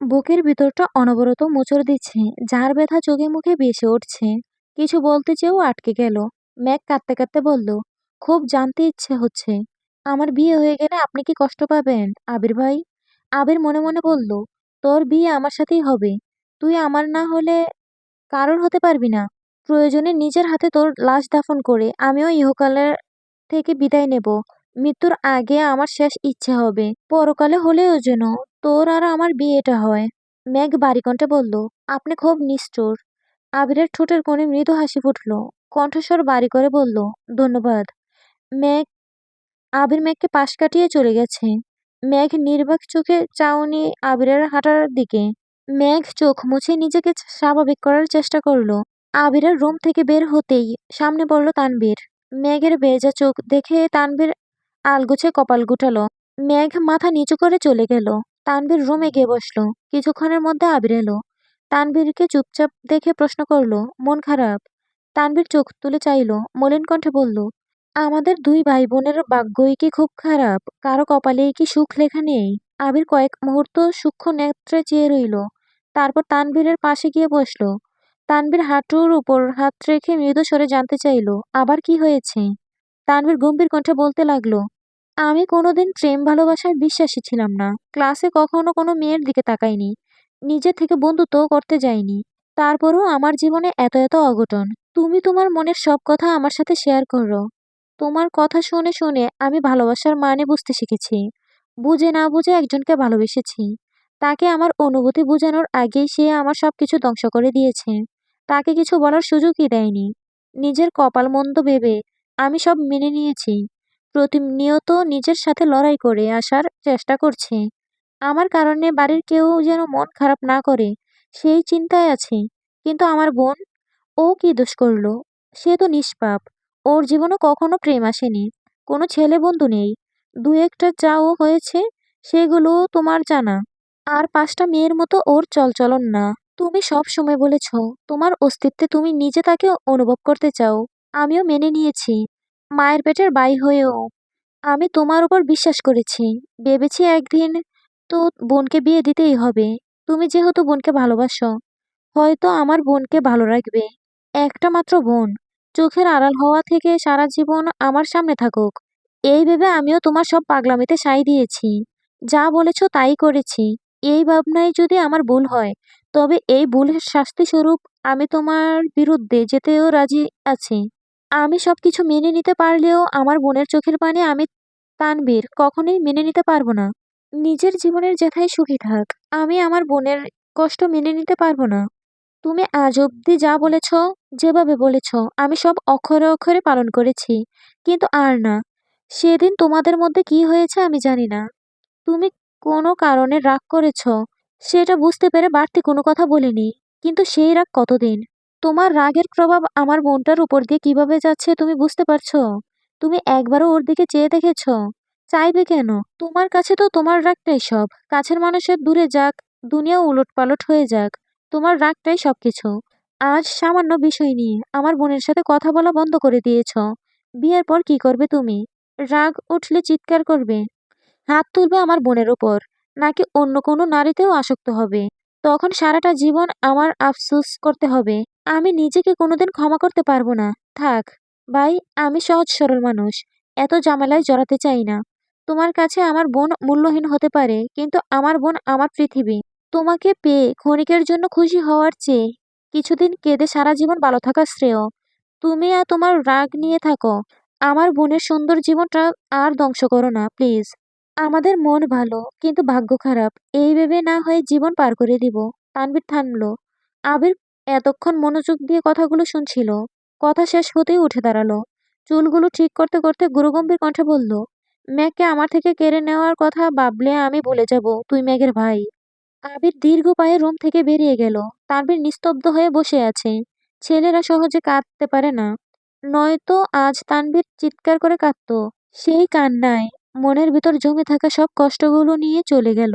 বুকের ভিতরটা অনবরত মোচড় দিচ্ছে, যার ব্যথা চোখে মুখে ভেসে উঠছে। কিছু বলতে চেয়েও আটকে গেল। ম্যাক কাঁদতে কাঁদতে বলল, খুব জানতে ইচ্ছে হচ্ছে। আমার বিয়ে হয়ে গেলে আপনি কি কষ্ট পাবেন, আবির ভাই? আবির মনে মনে বলল, তোর বিয়ে আমার সাথেই হবে। তুই আমার না হলে কারোর হতে পারবি না। প্রয়োজনে নিজের হাতে তোর লাশ দাফন করে আমিও ইহকালের থেকে বিদায় নেব। মৃত্যুর আগে আমার শেষ ইচ্ছে হবে। পরকালে হলেও যেন তোর আর আমার বিয়েটা হয়। মেঘ বাড়িকণ্ঠে বলল, আপনি খুব নিষ্ঠুর। আবিরের ঠোঁটের কোণে মৃদু হাসি ফুটল। কণ্ঠস্বর বাড়ি করে বলল, ধন্যবাদ। মেঘ, আবির মেঘকে পাশ কাটিয়ে চলে গেছে। মেঘ নির্বাক চোখে চাউনি আবিরের হাঁটার দিকে। মেঘ চোখ মুছে নিজেকে স্বাভাবিক করার চেষ্টা করল। আবিরের রুম থেকে বের হতেই সামনে পড়ল তানবীর মেঘের ভেজা চোখ দেখে তানবীর আলগোছে কপাল গুটালো। মেঘ মাথা নিচু করে চলে গেল। তানবীর রুমে গিয়ে বসল। কিছুক্ষণের মধ্যে আবির এলো। তানবীরকে চুপচাপ দেখে প্রশ্ন করল, মন খারাপ? তানবীর চোখ তুলে চাইলো, মলিন কণ্ঠে বলল, আমাদের দুই ভাই বোনের ভাগ্যই কি খুব খারাপ? কারও কপালেই কি সুখ লেখা নেই? আবির কয়েক মুহূর্ত সূক্ষ্ম নেত্রে চেয়ে রইল। তারপর তানবীরের পাশে গিয়ে বসল। তানবীর হাঁটুর উপর হাত রেখে মৃদু স্বরে জানতে চাইল, আবার কি হয়েছে? তানবীর গম্ভীর কণ্ঠে বলতে লাগল আমি কোনোদিন প্রেম ভালোবাসায় বিশ্বাসী ছিলাম না। ক্লাসে কখনো কোনো মেয়ের দিকে তাকাইনি। নিজে থেকে বন্ধুত্ব করতে যাইনি। তারপরও আমার জীবনে এত এত অঘটন। তুমি তোমার মনের সব কথা আমার সাথে শেয়ার করো। তোমার কথা শুনে শুনে আমি ভালোবাসার মানে বুঝতে শিখেছি। বুঝে না বুঝে একজনকে ভালোবেসেছি। তাকে আমার অনুভূতি বোঝানোর আগেই সে আমার সব কিছু ধ্বংস করে দিয়েছে। তাকে কিছু বলার সুযোগই দেয়নি। নিজের কপাল মন্দ ভেবে আমি সব মেনে নিয়েছি। প্রতিনিয়ত নিজের সাথে লড়াই করে আসার চেষ্টা করছে। আমার কারণে বাড়ির কেউ যেন মন খারাপ না করে, সেই চিন্তায় আছে। কিন্তু আমার বোন, ও কি দোষ করল? সে তো নিষ্পাপ। ওর জীবনে কখনো প্রেম আসেনি। কোনো ছেলে বন্ধু নেই। দু একটা যাও হয়েছে, সেগুলো তোমার জানা। আর পাঁচটা মেয়ের মতো ওর চলচলন না। তুমি সব সময় বলেছ, তোমার অস্তিত্বে তুমি নিজে তাকে অনুভব করতে চাও। আমিও মেনে নিয়েছি। মায়ের পেটের বাই হয়েও আমি তোমার উপর বিশ্বাস করেছি। ভেবেছি একদিন তো বোনকে বিয়ে দিতেই হবে। তুমি যেহেতু বোনকে ভালোবাসো, হয়তো আমার বোনকে ভালো রাখবে। একটা মাত্র বোন। চোখের আড়াল হওয়া থেকে সারা জীবন আমার সামনে থাকুক। এই ভেবে আমিও তোমার সব পাগলামিতে সাই দিয়েছি। যা বলেছ তাই করেছি। এই ভাবনায় যদি আমার ভুল হয়, তবে এই ভুলের শাস্তি স্বরূপ আমি তোমার বিরুদ্ধে যেতেও রাজি আছি। আমি সবকিছু মেনে নিতে পারলেও আমার বোনের চোখের পানে আমি তানবীর কখনোই মেনে নিতে পারব না। নিজের জীবনের যেথায় সুখী থাক, আমি আমার বোনের কষ্ট মেনে নিতে পারব না। তুমি আজ অব্দি যা বলেছ, যেভাবে বলেছ, আমি সব অক্ষরে অক্ষরে পালন করেছি। কিন্তু আর না, সেদিন তোমাদের মধ্যে কি হয়েছে আমি জানি না। তুমি কোনো কারণে রাগ করেছ, সেটা বুঝতে পেরে বাড়তি কোনো কথা বলিনি। কিন্তু সেই রাগ কতদিন? তোমার রাগের প্রভাব আমার বোনটার উপর দিয়ে কীভাবে যাচ্ছে তুমি বুঝতে পারছ? তুমি একবারও ওর দিকে চেয়ে দেখেছ? চাইবে কেন? তোমার কাছে তো তোমার রাগটাই সব। কাছের মানুষের দূরে যাক, দুনিয়া উলট পালট হয়ে যাক। তোমার রাগটাই সবকিছু। আজ সামান্য বিষয় নিয়ে আমার বোনের সাথে কথা বলা বন্ধ করে দিয়েছ। বিয়ের পর কি করবে তুমি? রাগ উঠলে চিৎকার করবে। হাত তুলবে আমার বোনের ওপর নাকি অন্য কোনো নারীতেও আসক্ত হবে? তখন সারাটা জীবন আমার আফসোস করতে হবে। আমি নিজেকে কোনোদিন ক্ষমা করতে পারব না। থাক, ভাই, আমি সহজ সরল মানুষ, এত ঝামেলায় জড়াতে চাই না। তোমার কাছে আমার বোন মূল্যহীন হতে পারে, কিন্তু আমার বোন আমার পৃথিবী। তোমাকে পেয়ে ক্ষণিকের জন্য খুশি হওয়ার চেয়ে কিছুদিন কেঁদে সারা জীবন ভালো থাকা শ্রেয়। তুমি আর তোমার রাগ নিয়ে থাকো। আমার বোনের সুন্দর জীবনটা আর ধ্বংস করো না, প্লিজ। আমাদের মন ভালো, কিন্তু ভাগ্য খারাপ। এই ভেবে না হয়ে জীবন পার করে দিব। তানবীর থামলো। আবির এতক্ষণ মনোযোগ দিয়ে কথাগুলো শুনছিল। কথা শেষ হতেই উঠে দাঁড়াল। চুলগুলো ঠিক করতে করতে গুরুগম্ভীর কণ্ঠে বলল ম্যাগকে আমার থেকে কেড়ে নেওয়ার কথা ভাবলে আমি ভুলে যাব, তুই ম্যাগের ভাই। আবির দীর্ঘ পায়ে রুম থেকে বেরিয়ে গেল। তানবীর নিস্তব্ধ হয়ে বসে আছে। ছেলেরা সহজে কাঁদতে পারে না। নয়তো আজ তানবীর চিৎকার করে কাঁদতো। সেই কান্নায় মনের ভিতর জমে থাকা সব কষ্টগুলো নিয়ে চলে গেল।